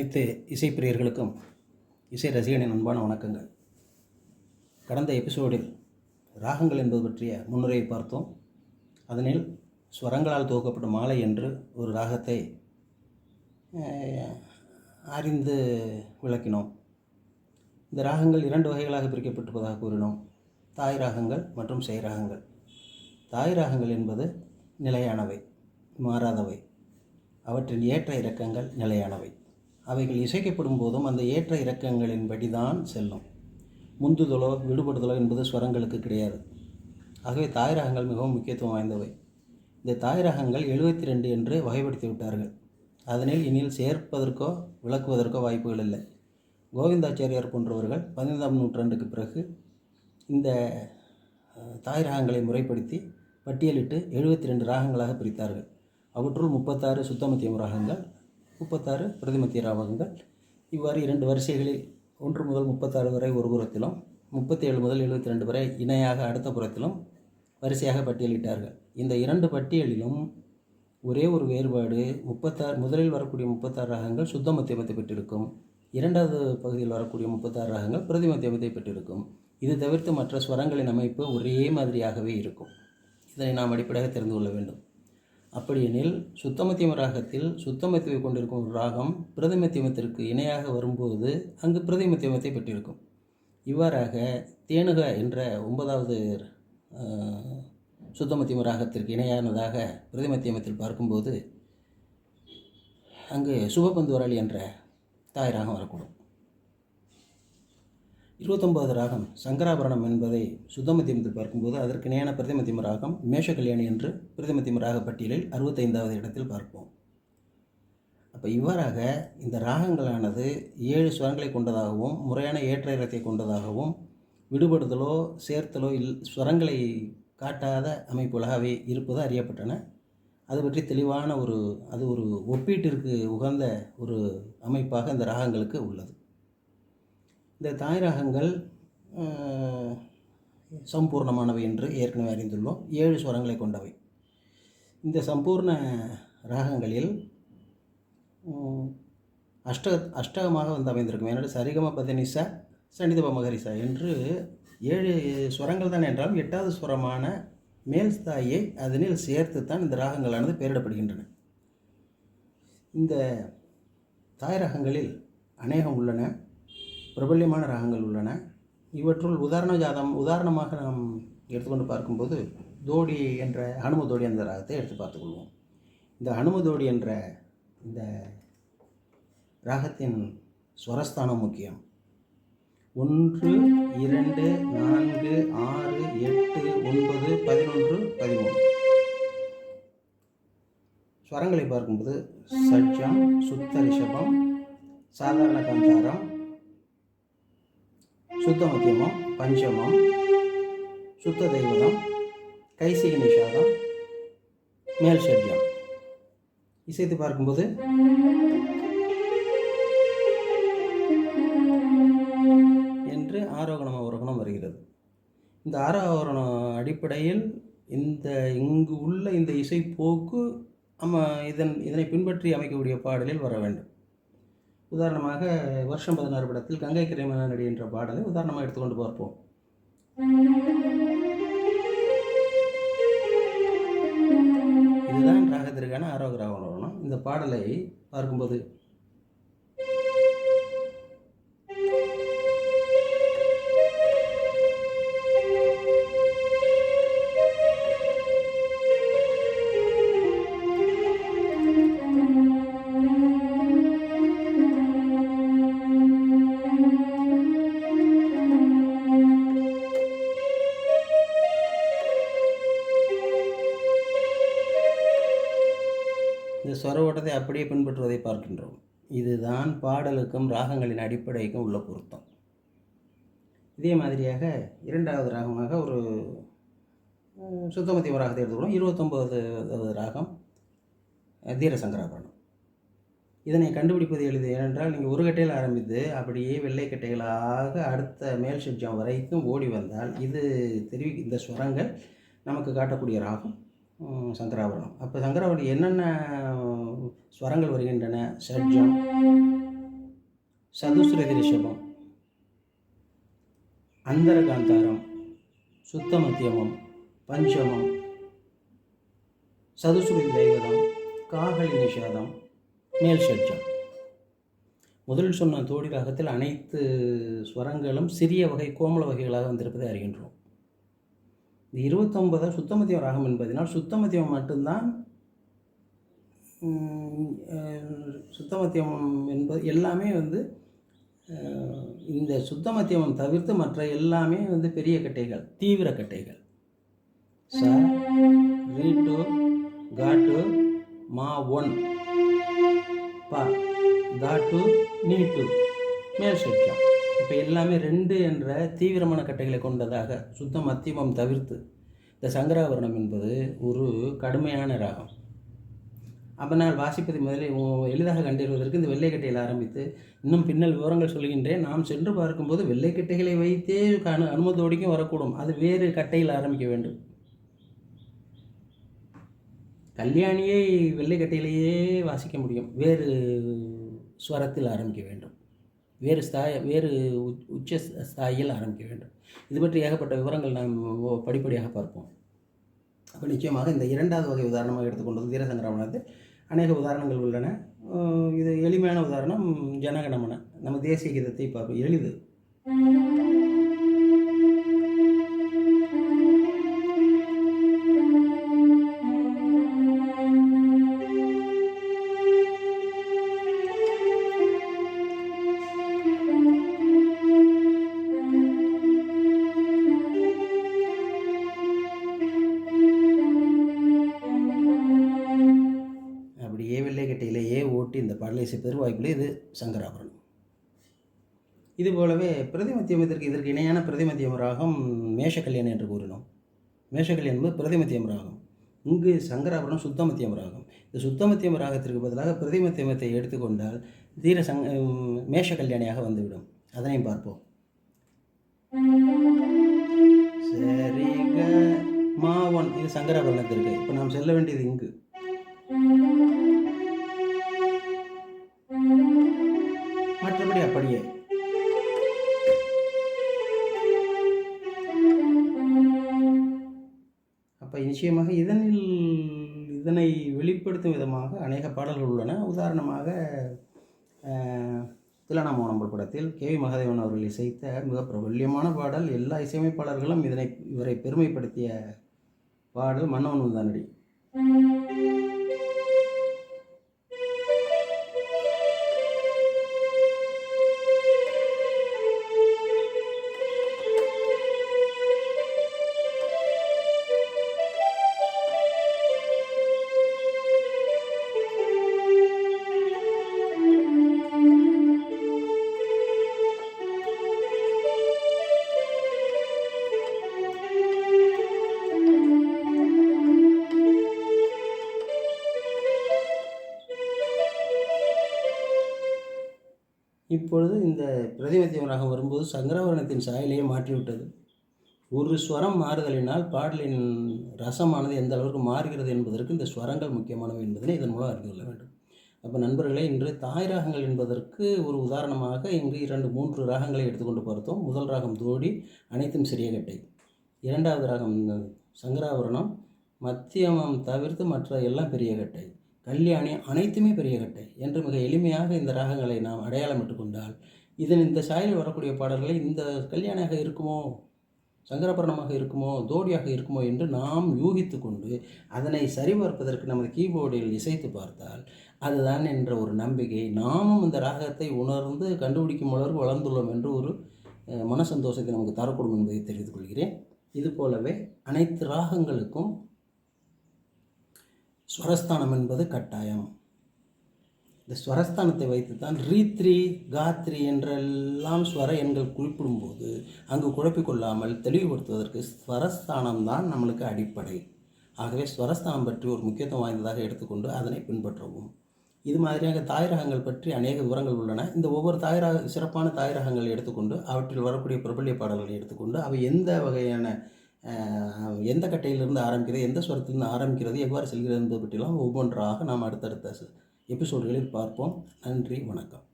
அனைத்து இசைப்பிரியர்களுக்கும் இசை ரசிகனின் அன்பான வணக்கங்கள். கடந்த எபிசோடில் ராகங்கள் என்பது பற்றிய முன்னுரையை பார்த்தோம். அதனில் ஸ்வரங்களால் துவக்கப்பட்ட மாலை என்று ஒரு ராகத்தை அறிந்து விளக்கினோம். இந்த ராகங்கள் இரண்டு வகைகளாக பிரிக்கப்பட்டிருப்பதாக கூறினோம். தாய் ராகங்கள் மற்றும் செய் ராகங்கள். தாய் ராகங்கள் என்பது நிலையானவை மாறாதவை. அவற்றின் ஏற்ற இறக்கங்கள் நிலையானவை. அவைகள் இசைக்கப்படும் போதும் அந்த ஏற்ற இறக்கங்களின்படி தான் செல்லும். முந்துதலோ விடுபடுதலோ என்பது ஸ்வரங்களுக்கு கிடையாது. ஆகவே தாய் ராகங்கள் மிகவும் முக்கியத்துவம் வாய்ந்தவை. இந்த தாய் ராகங்கள் எழுபத்தி ரெண்டு என்று வகைப்படுத்தி விட்டார்கள். அதனில் இனியில் சேர்ப்பதற்கோ விளக்குவதற்கோ வாய்ப்புகள் இல்லை. கோவிந்தாச்சாரியார் போன்றவர்கள் பதினைந்தாம் நூற்றாண்டுக்கு பிறகு இந்த தாய் ராகங்களை முறைப்படுத்தி பட்டியலிட்டு எழுபத்தி ரெண்டு ராகங்களாக பிரித்தார்கள். அவற்றுள் முப்பத்தாறு சுத்தமத்தியம் ராகங்கள் முப்பத்தாறு பிரதிமத்திய ராகங்கள் இவ்வாறு இரண்டு வரிசைகளில் ஒன்று முதல் முப்பத்தாறு வரை ஒரு புறத்திலும் முப்பத்தி ஏழு முதல் எழுபத்தி ரெண்டு வரை இணையாக அடுத்த புறத்திலும் வரிசையாக பட்டியலிட்டார்கள். இந்த இரண்டு பட்டியலிலும் ஒரே ஒரு வேறுபாடு முப்பத்தாறு முதலில் வரக்கூடிய முப்பத்தாறு ராகங்கள் சுத்த மத்தியமத்தை பெற்றிருக்கும். இரண்டாவது பகுதியில் வரக்கூடிய முப்பத்தாறு ராகங்கள் பிரதிமத்தியமத்தை பெற்றிருக்கும். இது தவிர்த்து மற்ற ஸ்வரங்களின் அமைப்பு ஒரே மாதிரியாகவே இருக்கும். இதனை நாம் அடிப்படையாக தெரிந்து கொள்ள வேண்டும். அப்படியெனில் சுத்தமத்தியம ராகத்தில் சுத்தமத்தியை கொண்டிருக்கும் ஒரு ராகம் பிரதிமத்தியமத்திற்கு இணையாக வரும்போது அங்கு பிரதிமத்தியமத்தை பெற்றிருக்கும். இவ்வாறாக தேனுக என்ற ஒன்பதாவது சுத்தமத்தியம ராகத்திற்கு இணையானதாக பிரதிமத்தியமத்தில் பார்க்கும்போது அங்கு சுபபந்துவராளி என்ற தாய் ராகம் வரக்கூடும். இருபத்தொன்பது ராகம் சங்கராபரணம் என்பதை சுத்தமத்தியமத்தில் பார்க்கும்போது அதற்கு இணையான பிரதிமத்தியம ராகம் மேஷ கல்யாணி என்று பிரதிமத்தியம ராக பட்டியலில் அறுபத்தைந்தாவது இடத்தில் பார்ப்போம். அப்போ இவ்வாறாக இந்த ராகங்களானது ஏழு ஸ்வரங்களை கொண்டதாகவும் முறையான ஏற்ற இறத்தை கொண்டதாகவும் விடுபடுதலோ சேர்த்தலோ இல் ஸ்வரங்களை காட்டாத அமைப்புகளாகவே இருப்பது அறியப்பட்டன. அது பற்றி தெளிவான ஒரு அது ஒரு ஒப்பீட்டிற்கு உகந்த ஒரு அமைப்பாக இந்த ராகங்களுக்கு உள்ளது. இந்த தாய் ராகங்கள் சம்பூர்ணமானவை என்று ஏற்கனவே அறிந்துள்ளோம். ஏழு ஸ்வரங்களை கொண்டவை. இந்த சம்பூர்ண ராகங்களில் அஷ்ட அஷ்டகமாக வந்து அமைந்திருக்கும். ஏன்னா சரிகம பதனிசா சனிதப மகரிசா என்று ஏழு ஸ்வரங்கள் தான் என்றாலும் எட்டாவது ஸ்வரமான மேல் ஸ்தாயை அதனில் சேர்த்து தான் இந்த ராகங்களானது பெயரிடப்படுகின்றன. இந்த தாய் ராகங்களில் அநேகம் உள்ளன. பிரபல்யமான ராகங்கள் உள்ளன. இவற்றுள் உதாரண ஜாதம் உதாரணமாக நாம் எடுத்துக்கொண்டு பார்க்கும்போது தோடி என்ற ஹனுமதோடி என்ற ராகத்தை எடுத்து பார்த்துக்கொள்வோம் இந்த ஹனுமதோடி என்ற இந்த ராகத்தின் ஸ்வரஸ்தானம் முக்கியம். ஒன்று இரண்டு நான்கு ஆறு எட்டு ஒன்பது பதினொன்று பதிமூணு. ஸ்வரங்களை பார்க்கும்போது சட்சம் சுத்த ரிஷபம் சாதாரண கந்தாரம் சுத்த மத்தியமம் பஞ்சமம் சுத்த தெய்வதம் கைசிக நிஷாதம் மேல் ஷட்ஜம் இசைத்து பார்க்கும்போது என்று ஆரோகணம் அவரோகணம் வருகிறது. இந்த ஆரோகணம் அடிப்படையில் இந்த இங்கு உள்ள இந்த இசை போக்கு நம்ம இதன் இதனை பின்பற்றி அமைக்கக்கூடிய பாடலில் வர வேண்டும். உதாரணமாக வருஷம் பதினாறு படத்தில் கங்கை கிரைமனடி என்ற பாடலை உதாரணமாக எடுத்துக்கொண்டு பார்ப்போம். இதுதான் ராகத்திற்கான ஆரோகராவணம் இந்த பாடலை பார்க்கும்போது இந்த ஸ்வர ஓட்டத்தை அப்படியே பின்பற்றுவதை பார்க்கின்றோம். இதுதான் பாடலுக்கும் ராகங்களின் அடிப்படைக்கும் உள்ள பொருத்தம். இதே மாதிரியாக இரண்டாவது ராகமாக ஒரு சுத்தமத்திய ராகத்தை எடுத்துக்கிறோம் இருபத்தொம்போதாவது ராகம் அஹ், தீரசங்கராபரணம். இதனை கண்டுபிடிப்பது எளிது ஏனென்றால் நீங்கள் ஒரு கட்டையில் ஆரம்பித்து அப்படியே வெள்ளை கட்டைகளாக அடுத்த மேல் ஷட்ஜம் வரைக்கும் ஓடி வந்தால் இது தெரிவி இந்த ஸ்வரங்கள் நமக்கு காட்டக்கூடிய ராகம். சங்கராபரணம் அப்போ சங்கராபரணம் என்னென்ன ஸ்வரங்கள் வருகின்றன? ஷட்ஜம் சதுஸ்ருதி ரிஷபம் அந்தரகாந்தாரம். சுத்த மத்தியமம் பஞ்சமம். சதுஸ்ருதி தெய்வதம். காகலி நிஷாதம். மேல் ஷட்ஜம் முதலில் சொன்ன தோடி ராகத்தில் அனைத்து ஸ்வரங்களும் சிறிய வகை கோமல வகைகளாக வந்திருப்பதை அறிகின்றோம். இந்த இருபத்தொம்பது சுத்தமத்தியம் ராகம் என்பதனால் சுத்தமத்தியம் மட்டும்தான் சுத்தமத்தியம் என்பது எல்லாமே வந்து இந்த சுத்தமத்தியமம் தவிர்த்து மற்ற எல்லாமே வந்து பெரிய கட்டைகள் தீவிர கட்டைகள். ச கா காட்டு மா ஒன். பா நீ நீட்டு மேல் சட்டம் இப்போ எல்லாமே ரெண்டு என்ற தீவிரமான கட்டைகளை கொண்டதாக சுத்தம் மத்தியமம் தவிர்த்து இந்த சங்கராபரணம் என்பது ஒரு கடுமையான ராகம். அப்பனால் வாசிப்பதை முதலில் எளிதாக கண்டறிவதற்கு இந்த வெள்ளைக்கட்டையில் ஆரம்பித்து இன்னும் பின்னல் விவரங்கள் சொல்கின்றேன். நாம் சென்று பார்க்கும்போது வெள்ளைக்கட்டைகளை வைத்தே அனு அனுமதியோடையும் வரக்கூடும். அது வேறு கட்டையில் ஆரம்பிக்க வேண்டும். கல்யாணியை வெள்ளைக்கட்டையிலேயே வாசிக்க முடியும். வேறு ஸ்வரத்தில் ஆரம்பிக்க வேண்டும். வேறு ஸ்தாய வேறு உச்ச ஸ்தாயில் ஆரம்பிக்க வேண்டும். இது பற்றி ஏகப்பட்ட விவரங்கள் நாம் படிப்படியாக பார்ப்போம். அப்போ நிச்சயமாக இந்த இரண்டாவது வகை உதாரணமாக எடுத்துக்கொண்டது வீரசங்கராமணத்தில் அநேக உதாரணங்கள் உள்ளன. இது எளிமையான உதாரணம் ஜனகணமன நம்ம தேசிய கீதத்தை பார்ப்போம். எளிது. இந்த பாடலை இசைப்பதற்கு வாய்ப்பில்லை இது சங்கராபரணம். இது போலவே பிரதிமத்தியம் இதற்கு இணையான பிரதிமத்தியம் ராகம் மேஷக்கல்யாணம் என்று கூறினோம். மேஷக்கல்யாணம் என்பது பிரதிமத்தியம் ராகம் இங்கு சங்கராபுரம் சுத்தமத்தியம் ராகம் இந்த சுத்தமத்தியம் ராகத்திற்கு பதிலாக பிரதிமத்தியமத்தை எடுத்துக்கொண்டால் தீர சங் மேஷ கல்யாணியாக வந்துவிடும். அதனையும் பார்ப்போம். சரிங்க. மாவன். இது சங்கராபரணத்திற்கு. இப்போ நாம் செல்ல வேண்டியது இங்கு. மறுபடியும் அப்படியே. அப்போ நிச்சயமாக இதனில் இதனை வெளிப்படுத்தும் விதமாக அநேக பாடல்கள் உள்ளன. உதாரணமாக திலனாமோனம்பல் படத்தில் கே வி மகாதேவன் அவர்கள் இசைத்த மிக பிரபல்யமான பாடல். எல்லா இசையமைப்பாளர்களும் இதனை இவரை பெருமைப்படுத்திய பாடல் மன்னவன் உந்தானடி இப்பொழுது இந்த பிரதிமத்தியம் ராகம் வரும்போது சங்கரவரணத்தின் சாயலையே மாற்றிவிட்டது. ஒரு ஸ்வரம் மாறுதலினால் பாடலின் ரசமானது எந்த அளவுக்கு மாறுகிறது என்பதற்கு இந்த ஸ்வரங்கள் முக்கியமானவை என்பதனை இதன் மூலம் அறிந்து கொள்ள வேண்டும். அப்போ நண்பர்களே இன்று தாய் ராகங்கள் என்பதற்கு ஒரு உதாரணமாக இங்கு இரண்டு மூன்று ராகங்களை எடுத்துக்கொண்டு பார்த்தோம். முதல் ராகம் தோடி அனைத்தும் சிறிய கட்டை. இரண்டாவது ராகம் சங்கராபரணம் மத்தியமம் தவிர்த்து மற்ற எல்லாம் பெரிய கட்டை. கல்யாணி அனைத்துமே பெரிய கட்டை என்று மிக எளிமையாக இந்த ராகங்களை நாம் அடையாளமிட்டு கொண்டால் இதன் இந்த சாயலில் வரக்கூடிய பாடல்களை இந்த கல்யாணியாக இருக்குமோ சங்கரபரணமாக இருக்குமோ தோடியாக இருக்குமோ என்று நாம் யூகித்து கொண்டு அதனை சரிபார்ப்பதற்கு நமது கீபோர்டில் இசைத்து பார்த்தால் அதுதான் என்ற ஒரு நம்பிக்கை நாமும் இந்த ராகத்தை உணர்ந்து கண்டுபிடிக்கும் அளவுக்கு வளர்ந்துள்ளோம் என்று ஒரு மன சந்தோஷத்தை நமக்கு தரக்கூடும் என்பதை தெரிவித்துக் கொள்கிறேன். இது போலவே அனைத்து ராகங்களுக்கும் ஸ்வரஸ்தானம் என்பது கட்டாயம். இந்த ஸ்வரஸ்தானத்தை வைத்து தான் ரீத்ரி காத்ரி என்றெல்லாம் ஸ்வர எண்கள் குறிப்பிடும்போது அங்கு குழப்பிக்கொள்ளாமல் தெளிவுபடுத்துவதற்கு ஸ்வரஸ்தானம் தான் நம்மளுக்கு அடிப்படை. ஆகவே ஸ்வரஸ்தானம் பற்றி ஒரு முக்கியத்துவம் வாய்ந்ததாக எடுத்துக்கொண்டு அதனை பின்பற்றவும். இது மாதிரியாக தாய் ரகங்கள் பற்றி அநேக விவரங்கள் உள்ளன. இந்த ஒவ்வொரு தாய் ரக சிறப்பான தாய் ரகங்களை எடுத்துக்கொண்டு அவற்றில் வரக்கூடிய பிரபல்ய பாடல்களை எடுத்துக்கொண்டு அவை எந்த வகையான எந்த கட்டையிலிருந்து ஆரம்பிக்கிறது எந்த ஸ்வரத்திலிருந்து ஆரம்பிக்கிறது எவ்வாறு செல்கிறது என்பது பற்றிலாம் ஒவ்வொன்றாக நாம் அடுத்தடுத்த எபிசோடுகளில் பார்ப்போம். நன்றி வணக்கம்.